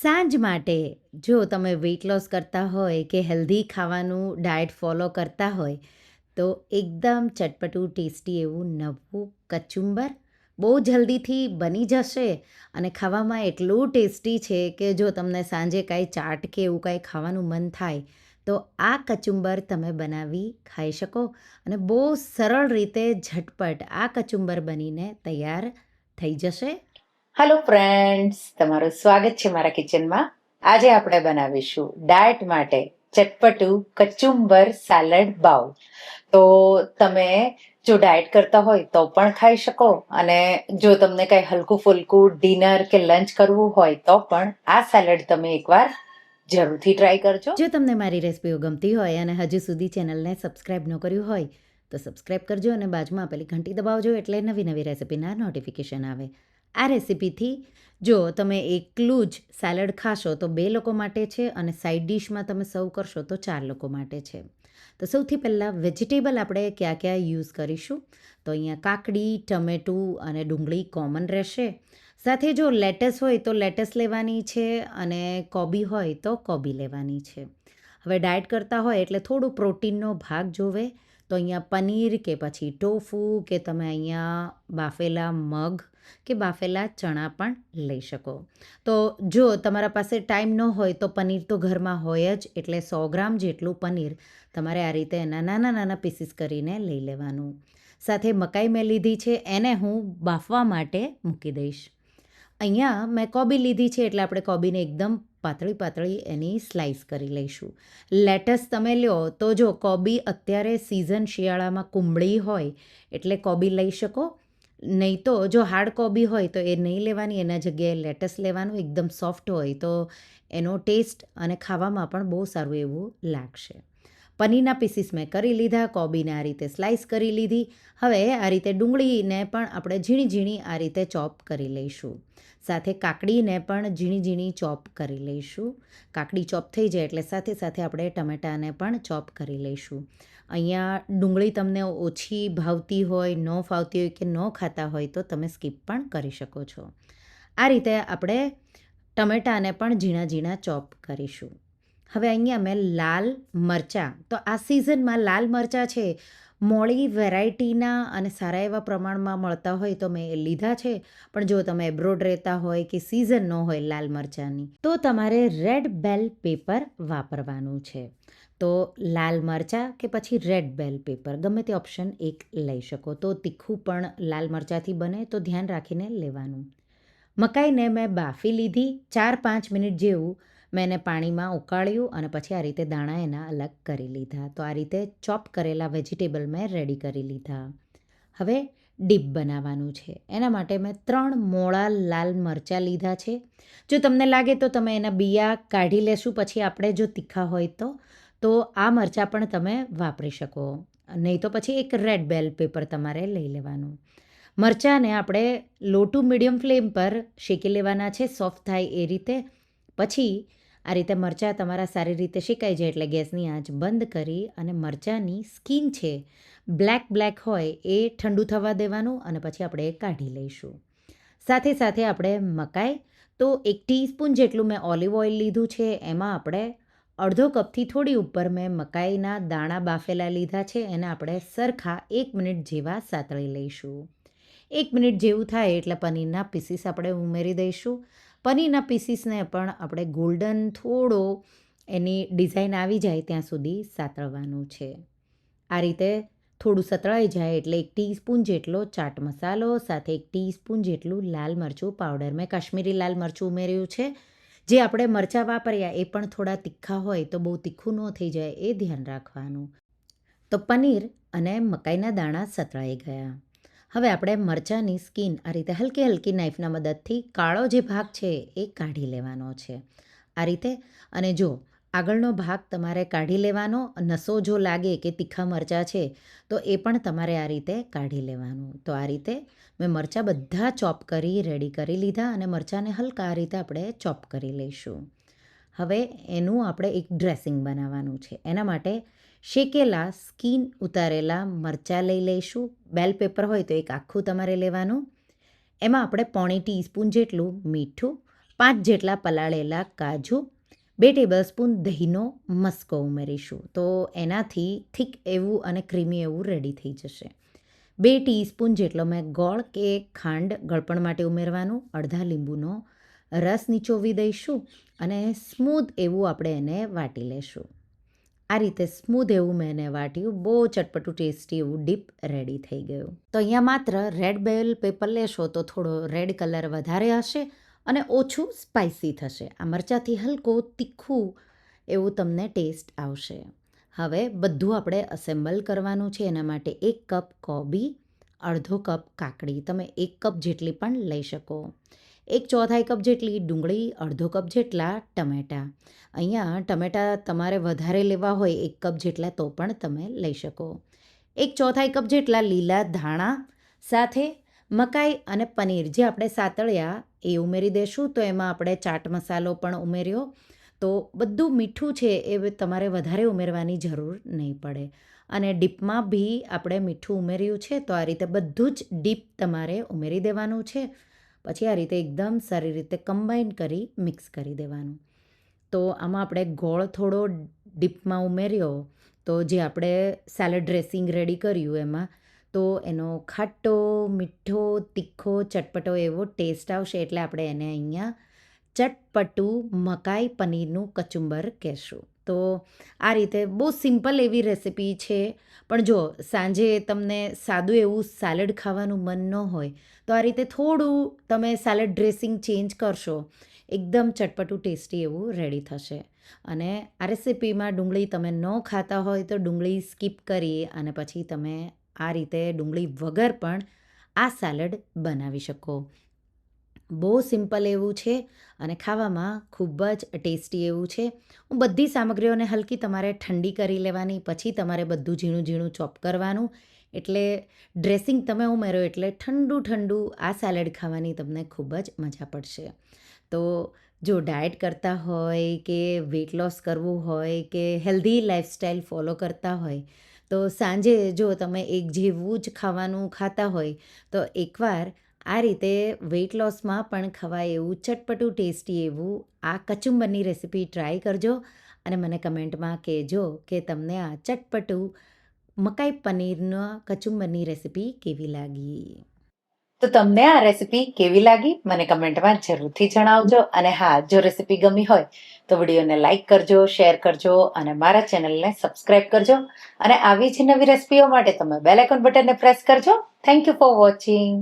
સાંજ માટે જો તમે વેઇટ લોસ કરતા હોય કે હેલ્ધી ખાવાનું ડાયટ ફોલો કરતા હોય, તો એકદમ ચટપટું ટેસ્ટી એવું નવું કચુંબર બહુ જલ્દીથી બની જશે અને ખાવામાં એટલું ટેસ્ટી છે કે જો તમને સાંજે કાંઈ ચાટ કે એવું કાંઈ ખાવાનું મન થાય, તો આ કચુંબર તમે બનાવી ખાઈ શકો અને બહુ સરળ રીતે ઝટપટ આ કચુંબર બનીને તૈયાર થઈ જશે. હેલો ફ્રેન્ડ્સ તમારું સ્વાગત છે મારા કિચનમાં આજે આપણે બનાવીશું ડાયટ માટે ચટપટું કચુંબર સાલડ બાઉ તો તમે જો ડાયટ કરતા હોય તો પણ ખાઈ શકો અને જો તમને કંઈ હલકું ફુલકું ડિનર કે લંચ કરવું હોય તો પણ આ સેલડ તમે એકવાર જરૂરથી ટ્રાય કરજો. જો તમને મારી રેસિપીઓ ગમતી હોય અને હજુ સુધી ચેનલને સબસ્ક્રાઇબ ન કર્યું હોય તો સબસ્ક્રાઇબ કરજો અને બાજુમાં આપેલી ઘંટી દબાવજો એટલે નવી નવી રેસિપીના નોટિફિકેશન આવે. આ રેસીપીથી જો તમે એકલું જ સેલડ ખાશો તો બે લોકો માટે છે અને સાઈડ ડિશમાં તમે સર્વ કરશો તો ચાર લોકો માટે છે. તો સૌથી પહેલાં વેજીટેબલ આપણે ક્યાં ક્યાં યુઝ કરીશું? તો અહીંયા કાકડી, ટમેટું અને ડુંગળી કોમન રહેશે. સાથે જો લેટસ હોય તો લેટસ લેવાની છે અને કોબી હોય તો કોબી લેવાની છે. હવે ડાયટ કરતા હોય એટલે થોડું પ્રોટીનનો ભાગ જોવે. તો અહીંયા પનીર કે પછી ટોફુ કે તમે અહીંયા બાફેલા મગ કે બાફેલા ચણા પણ લઈ શકો. તો જો તમારા પાસે ટાઈમ ન હોય તો પનીર તો ઘરમાં હોય જ, એટલે સો ગ્રામ જેટલું પનીર તમારે આ રીતે એના નાના નાના પીસીસ કરીને લઈ લેવાનું. સાથે મકાઈ મેં લીધી છે, એને હું બાફવા માટે મૂકી દઈશ. અહીંયા મેં કોબી લીધી છે, એટલે આપણે કોબીને એકદમ પાતળી પાતળી એની સ્લાઇસ કરી લઈશું. લેટસ તમે લ્યો, તો જો કોબી અત્યારે સિઝન શિયાળામાં કુંબળી હોય, એટલે કોબી લઈ શકો. નહીં તો જો હાર્ડ કોબી હોય તો એ નહીં લેવાની, એના જગ્યાએ લેટસ લેવાનું એકદમ સોફ્ટ હોય તો એનો ટેસ્ટ અને ખાવામાં પણ બહુ સારું એવું લાગશે. પનીરના પીસીસ મેં કરી લીધા, કોબીને આ રીતે સ્લાઇસ કરી લીધી. હવે આ રીતે ડુંગળીને પણ આપણે ઝીણી ઝીણી આ રીતે ચોપ કરી લઈશું. સાથે કાકડીને પણ ઝીણી ઝીણી ચોપ કરી લઈશું. કાકડી ચોપ થઈ જાય એટલે સાથે સાથે આપણે ટમેટાને પણ ચોપ કરી લઈશું. અહીંયા ડુંગળી તમને ઓછી ભાવતી હોય, ન ફાવતી હોય કે ન ખાતા હોય તો તમે સ્કીપ પણ કરી શકો છો. આ રીતે આપણે ટમેટાને પણ ઝીણા ઝીણા ચોપ કરીશું. હવે અહીંયા મેં લાલ મરચાં. તો આ સિઝનમાં લાલ મરચાં છે. મોળી વેરાયટીના અને સારા એવા પ્રમાણમાં મળતા હોય તો મેં એ લીધા છે. પણ જો તમે એબ્રોડ રહેતા હોય કે સિઝન ન હોય લાલ મરચાંની, તો તમારે રેડ બેલ પેપર વાપરવાનું છે. તો લાલ મરચાં કે પછી રેડ બેલ પેપર ગમે તે ઓપ્શન એક લઈ શકો. તો તીખું પણ લાલ મરચાંથી બને, તો ધ્યાન રાખીને લેવાનું. મકાઈને મેં બાફી લીધી, ચાર પાંચ મિનિટ જેવું. મેં એને પાણીમાં ઉકાળ્યું અને પછી આ રીતે દાણા એના અલગ કરી લીધા. તો આ રીતે ચોપ કરેલા વેજીટેબલ મેં રેડી કરી લીધા. હવે ડીપ બનાવવાનું છે. એના માટે મેં ત્રણ મોળા લાલ મરચાં લીધા છે. જો તમને લાગે તો તમે એના બિયા કાઢી લેશું, પછી આપણે જો તીખા હોય તો તો આ મરચાં પણ તમે વાપરી શકો. નહીં તો પછી એક રેડ બેલ પેપર તમારે લઈ લેવાનું. મરચાંને આપણે લો મીડિયમ ફ્લેમ પર શેકી લેવાના છે સોફ્ટ થાય એ રીતે. પછી આ રીતે મરચાં તમારા સારી રીતે શેકાઈ જાય એટલે ગેસની આંચ બંધ કરી અને મરચાંની સ્કીન છે, બ્લેક બ્લેક હોય એ ઠંડુ થવા દેવાનું અને પછી આપણે એ કાઢી લઈશું. સાથે સાથે આપણે મકાઈ, તો એક ટીસ્પૂન જેટલું મેં ઓલિવ ઓઇલ લીધું છે, એમાં આપણે અડધો કપથી થોડી ઉપર મેં મકાઈના દાણા બાફેલા લીધા છે, એને આપણે સરખા એક મિનિટ જેવા સાતળી લઈશું. એક મિનિટ જેવું થાય એટલે પનીરના પીસીસ આપણે ઉમેરી દઈશું. પનીરના પીસીસને પણ આપણે ગોલ્ડન થોડો એની ડિઝાઇન આવી જાય ત્યાં સુધી સાતળવાનું છે. આ રીતે થોડું સતળાઈ જાય એટલે એક ટીસ્પૂન જેટલો ચાટ મસાલો, સાથે એક ટીસ્પૂન જેટલું લાલ મરચું પાવડર મેં કાશ્મીરી લાલ મરચું ઉમેર્યું છે. જે આપણે મરચાં વાપર્યા એ પણ થોડા તીખા હોય તો બહુ તીખું ન થઈ જાય એ ધ્યાન રાખવાનું. તો પનીર અને મકાઈના દાણા સતળાઈ ગયા. હવે આપણે મરચાંની સ્કીન આ રીતે હલકી હલકી નાઈફના મદદથી કાળો જે ભાગ છે એ કાઢી લેવાનો છે. આ રીતે અને જો આગળનો ભાગ તમારે કાઢી લેવાનો, નસો જો લાગે કે તીખા મરચાં છે, તો એ પણ તમારે આ રીતે કાઢી લેવાનું. તો આ રીતે મેં મરચાં બધા ચોપ કરી રેડી કરી લીધા અને મરચાંને હલકા આ રીતે આપણે ચોપ કરી લઈશું. હવે એનું આપણે એક ડ્રેસિંગ બનાવવાનું છે. એના માટે શેકેલા, સ્કીન ઉતારેલા મરચાં લઈ લઈશું. બેલ પેપર હોય તો એક આખું તમારે લેવાનું. એમાં આપણે પોણી ટીસ્પૂન જેટલું મીઠું, પાંચ જેટલા પલાળેલા કાજુ, બે ટેબલસ્પૂન દહીંનો મસ્કો ઉમેરીશું. તો એનાથી થીક એવું અને ક્રીમી એવું રેડી થઈ જશે. બે ટીસ્પૂન જેટલો મેં ગોળ કે ખાંડ ગળપણ માટે ઉમેરવાનું, અડધા લીંબુનો રસ નીચોવી દઈશું અને સ્મૂધ એવું આપણે એને વાટી લેશું. આ રીતે સ્મૂધ એવું મેં એને વાટ્યું, બહુ ચટપટું, ટેસ્ટી એવું, ડીપ રેડી થઈ ગયું. તો અહીંયા માત્ર રેડ બેલ પેપર લેશો તો થોડો રેડ કલર વધારે હશે અને ઓછું સ્પાઇસી થશે. આ મરચાંથી હલકો, તીખું એવું તમને ટેસ્ટ આવશે. હવે બધું આપણે અસેમ્બલ કરવાનું છે, એના માટે એક કપ કોબી, અડધો કપ કાકડી. તમે એક કપ જેટલી પણ લઈ શકો. એક ચોથાઈ કપ જેટલી ડુંગળી, અડધો કપ જેટલા ટમેટાં. અહીંયા ટમેટાં તમારે વધારે લેવા હોય એક કપ જેટલા તો પણ તમે લઈ શકો. એક ચોથાઈ કપ જેટલા લીલા ધાણા, સાથે મકાઈ અને પનીર. જે આપણે સાતળ્યા એ ઉમેરી દેશું, તો એમાં આપણે ચાટ મસાલો પણ ઉમેર્યો. તો બધું મીઠું છે એ તમારે વધારે ઉમેરવાની જરૂર નહીં પડે. અને ડીપમાં બી આપણે મીઠું ઉમેર્યું છે, તો આ રીતે બધું જ ડીપ તમારે ઉમેરી દેવાનું છે. પછી આ રીતે એકદમ સારી રીતે કમ્બાઈન કરી મિક્સ કરી દેવાનું. તો આમાં આપણે ગોળ થોડો ડીપમાં ઉમેર્યો, તો જે આપણે સેલડ ડ્રેસિંગ રેડી કર્યું એમાં, તો એનો ખાટો, મીઠો, તીખો, ચટપટો એવો ટેસ્ટ આવશે એટલે આપણે એને અહીંયા ચટપટું મકાઈ પનીરનું કચુંબર કહેશું. તો આ રીતે બહુ સિમ્પલ એવી રેસિપી છે. પણ જો સાંજે તમને સાદું એવું સેલડ ખાવાનું મન ન હોય, તો આ રીતે થોડું તમે સેલડ ડ્રેસિંગ ચેન્જ કરશો, એકદમ ચટપટું ટેસ્ટી એવું રેડી થશે. અને આ રેસિપીમાં ડુંગળી તમે ન ખાતા હોય તો ડુંગળી સ્કીપ કરી અને પછી તમે આ રીતે ડુંગળી વગર પણ આ સેલડ બનાવી શકો. બહુ સિમ્પલ એવું છે અને ખાવામાં ખૂબ જ ટેસ્ટી એવું છે. હું બધી સામગ્રીઓને હલકી તમારે ઠંડી કરી લેવાની, પછી તમારે બધું ઝીણું ઝીણું ચોપ કરવાનું. એટલે ડ્રેસિંગ તમે ઉમેરો એટલે ઠંડુ ઠંડુ આ સેલેડ ખાવાની તમને ખૂબ જ મજા પડશે. તો જો ડાયટ કરતા હોય કે વેટ લોસ કરવું હોય કે હેલ્ધી લાઈફસ્ટાઈલ ફોલો કરતા હોય, તો સાંજે જો તમે એક જેવું જ ખાવાનું ખાતા હોય, તો એકવાર આ રીતે વેઇટ લોસમાં પણ ખવાય એવું, ચટપટું ટેસ્ટી એવું આ કચુંબરની રેસિપી ટ્રાય કરજો અને મને કમેન્ટમાં કહેજો કે તમને આ ચટપટું મકાઈ પનીરના કચુંબરની રેસિપી કેવી લાગી. તો તમને આ રેસીપી કેવી લાગી? મને કમેન્ટમાં જરૂરથી જણાવજો અને હા, જો રેસિપી ગમી હોય તો વિડીયોને લાઇક કરજો શેર કરજો અને મારા ચેનલને સબસ્ક્રાઇબ કરજો અને આવી જ નવી રેસીપીઓ માટે તમે બેલ આઇકોન બટનને પ્રેસ કરજો. Thank you for watching